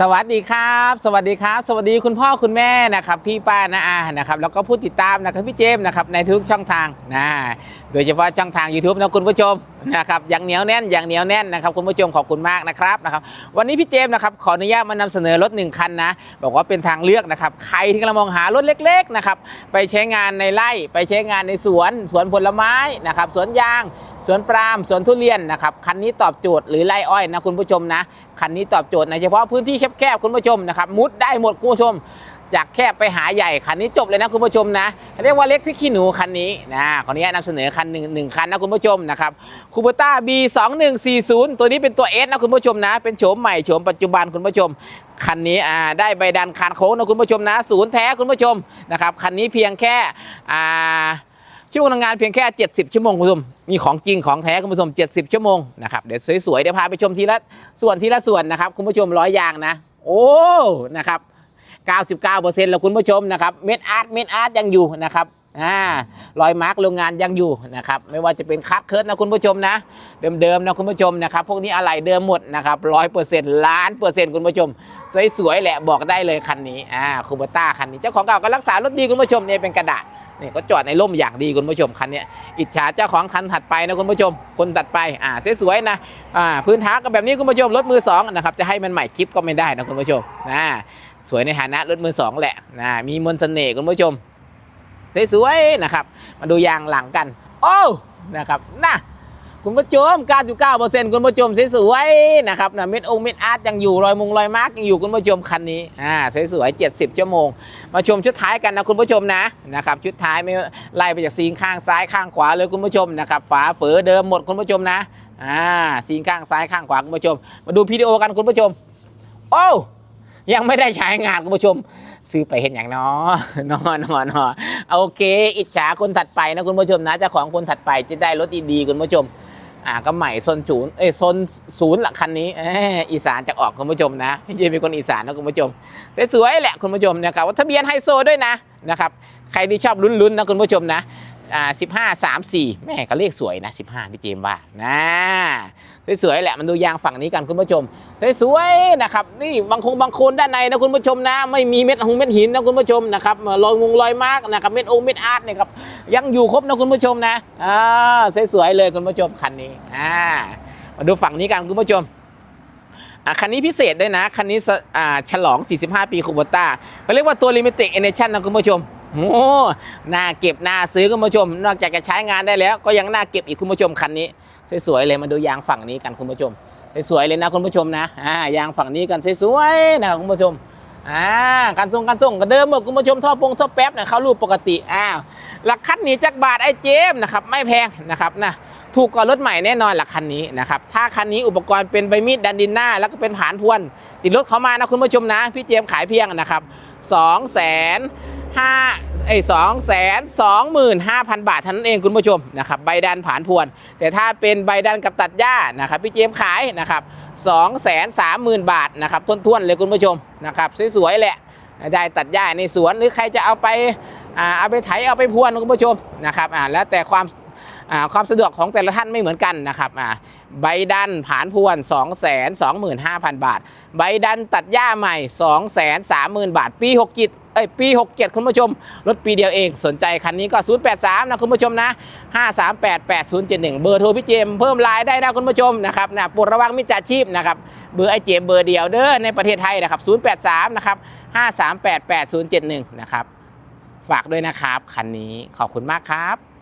สวัสดีครับ สวัสดีครับ สวัสดีคุณพ่อคุณแม่นะครับ พี่ป้านาอานะครับแล้วก็ผู้ติดตามนะครับพี่เจมส์นะครับในทุกช่องทางนะโดยเฉพาะช่องทาง YouTube นะคุณผู้ชมนะครับอย่างเหนียวแน่นอย่างเหนียวแน่นนะครับคุณผู้ชมขอบคุณมากนะครับนะครับวันนี้พี่เจมส์นะครับขออนุญาตมานำเสนอรถหนึ่งคันนะบอกว่าเป็นทางเลือกนะครับใครที่กำลังมองหารถเล็กๆนะครับไปใช้งานในไร่ไปใช้งานในสวนสวนผลไม้นะครับสวนยาง สวนปาล์มสวนทุเรียนนะครับคันนี้ตอบโจทย์หรือไร่อ้อยนะคุณผู้ชมนะคันนี้ตอบโจทย์ในเฉพาะพื้นที่แคบๆคุณผู้ชมนะครับมุดได้หมดคุณผู้ชม จากแคบไปหาใหญ่คันนี้จบเลยนะคุณผู้ชมนะเรียกว่าเล็กพริกขี้หนูคันนี้นะขออนุญาตนำเสนอคันหนึ่งหนึ่งคันนะคุณผู้ชมนะครับคูเปต้า B 2 1 4 0ตัวนี้เป็นตัว S นะคุณผู้ชมนะ เป็นโฉมใหม่โฉมปัจจุบันคุณผู้ชมคันนี้อ่าได้ใบดันคานโค้งนะคุณผู้ชมนะศูนย์แท้คุณผู้ชมนะครับคันนี้เพียงแค่อ่า ชั่วโมงทำงานเพียงแค่ 70 ชั่วโมงคุณผู้ชมมีของจริงของแท้คุณผู้ชม 70 ชั่วโมงนะครับเดี๋ยวสวยๆเดี๋ยวพาไปชมทีละส่วนทีละส่วนนะครับคุณผู้ชมร้อยยางนะ โอ้นะครับ 99%แล้วคุณผู้ชมนะครับเม็ดอาร์ตเม็ดอาร์ตยังอยู่นะครับ อ่ารอยมาร์กโรงงานยังอยู่นะครับไม่ว่าจะเป็นคัดเคิร์ดนะคุณผู้ชมนะ เดิมๆนะคุณผู้ชมนะครับพวกนี้อะไรเดิมหมดนะครับร้อยเปอร์เซ็นต์ล้านเปอร์เซ็นต์คุณผู้ชม สวยๆแหละบอกได้เลยคันนี้อ่าคูเบต้าคันนี้เจ้าของเก่าก็รักษารถดีคุณผู้ชมเนี่ยเป็นกระดาษนี่ก็จอดในร่มอย่างดีคุณผู้ชมคันนี้อิจฉาเจ้าของคันถัดไปนะคุณผู้ชม คนถัดไปอ่าสวยๆนะอ่าพื้นทาก็แบบนี้คุณผู้ชมรถมือสองนะครับจะให้มันใหม่คลิปก็ไม่ได้นะคุณผู้ชมนะสวยในฐานะรถมือสองแหละนะมีมนต์เสน่ห์คุณผู้ชม สวยๆนะครับมาดูยางหลังกัน โอ้นะครับนะคุณผู้ชม 99%คุณผู้ชมสวยๆนะครับนะเม็ดองเม็ดอาร์ตยังอยู่รอยมุงรอยมาร์กยังอยู่คุณผู้ชมคันนี้อ่าสวยๆ70 ชั่วโมง มาชมชุดท้ายกันนะคุณผู้ชมนะนะครับชุดท้ายไม่ไล่ไปจากซีนข้างซ้ายข้างขวาเลยคุณผู้ชมนะครับฝาเฝอเดิมหมดคุณผู้ชมนะอ่าซีนข้างซ้ายข้างขวาคุณผู้ชม มาดูวิดีโอกันคุณผู้ชม โอ้ ยังไม่ได้ใช้งานคุณผู้ชม ซื้อไปเห็นอย่างนาะนอนนอนอโอเค อิจฉาคนถัดไปนะคุณผู้ชมนะเจ้าของคนถัดไปจะได้รถดีๆคุณผู้ชม อ่าก็ใหม่โซนศูนย์เอ้ยโซนศูนย์ละคันนี้อีสานจะออกคุณผู้ชมนะพี่เจเป็นคนอีสานนะคุณผู้ชมแต่สวยแหละคุณผู้ชมนะครับว่าทะเบียนไฮโซด้วยนะนะครับ ใครที่ชอบลุ้นๆนะคุณผู้ชมนะ อ่าสิบห้าสามสี่แม่ก็เลขสวยนะสิบห้าพี่เจมว่านะสวยๆแหละมันดูยางฝั่งนี้กันคุณผู้ชมสวยๆนะครับนี่บางคงบางคนด้านในนะคุณผู้ชมนะ ไม่มีเม็ดหงเม็ดหินนะคุณผู้ชมนะครับรอยงงรอยมากนะครับเม็ดองเม็ดอาร์ตเนี่ยครับยังอยู่ครบนะคุณผู้ชมนะอ่าสวยๆเลยคุณผู้ชมคันนี้อ่ามาดูฝั่งนี้กันคุณผู้ชมอะคันนี้พิเศษด้วยนะ คันนี้อ่าฉลอง 45 ปีคูโบต้าเขาเรียกว่าตัว Limited Edition นะคุณผู้ชม โอ้น่าเก็บน่าซื้อคุณผู้ชม นอกจากจะใช้งานได้แล้ว ก็ยังน่าเก็บอีกคุณผู้ชมคันนี้สวยๆเลยมาดูยางฝั่งนี้กันคุณผู้ชมสวยๆเลยนะคุณผู้ชมนะอ่ายางฝั่งนี้กันสวยๆนะคุณผู้ชมอ่าการส่งการส่งก็เดิมหมดคุณผู้ชมท่อปงท่อแป๊บนี่ยเขารูปปกติอ้าวหลักคันนี้จากบาทไอ้เจมส์นะครับไม่แพงนะครับนะถูกกว่ารถใหม่แน่นอนหลักคันนี้นะครับถ้าคันนี้อุปกรณ์เป็นใบมีดดันดินหน้า แล้วก็เป็นผานพวน ติดรถเขามานะคุณผู้ชมนะ พี่เจมส์ขายเพียงนะครับสองแสน ห้าไอ้สองแสนสองหมื่นห้าพันบาทเท่านั้นเองคุณผู้ชมนะครับใบดันผานพวน แต่ถ้าเป็นใบดันกับตัดหญ้านะครับพี่เจมขายนะครับสองแสนสามหมื่นบาทนะครับท้วนๆเลยคุณผู้ชมนะครับสวยๆแหละได้ตัดหญ้าในสวนหรือใครจะเอาไปอาเอาไปไถเอาไปพวนคุณผู้ชมนะครับอ่าแล้วแต่ความความสะดวกของแต่ละท่านไม่เหมือนกันนะครับอ่าใบดันผานพวน 2 2 5 0 0 0 บาท ใบดันตัดหญ้าใหม่ 2 3 0 0 0 0 บาท ปี 6 กิจ เอ้ยปี 67 คุณผู้ชม รถปีเดียวเองสนใจคันนี้ก็ 083 นะคุณผู้ชมนะ 5388071 เบอร์โทรพี่เจมเพิ่มไลน์ได้นะคุณผู้ชมนะครับนะปวดระวังมิจฉาชีพนะครับเบอร์ไอเจมเบอร์เดียวเด้อในประเทศไทยนะครับ 083 นะครับ 5388071 นะครับ ฝากด้วยนะครับ คันนี้ขอบคุณมากครับ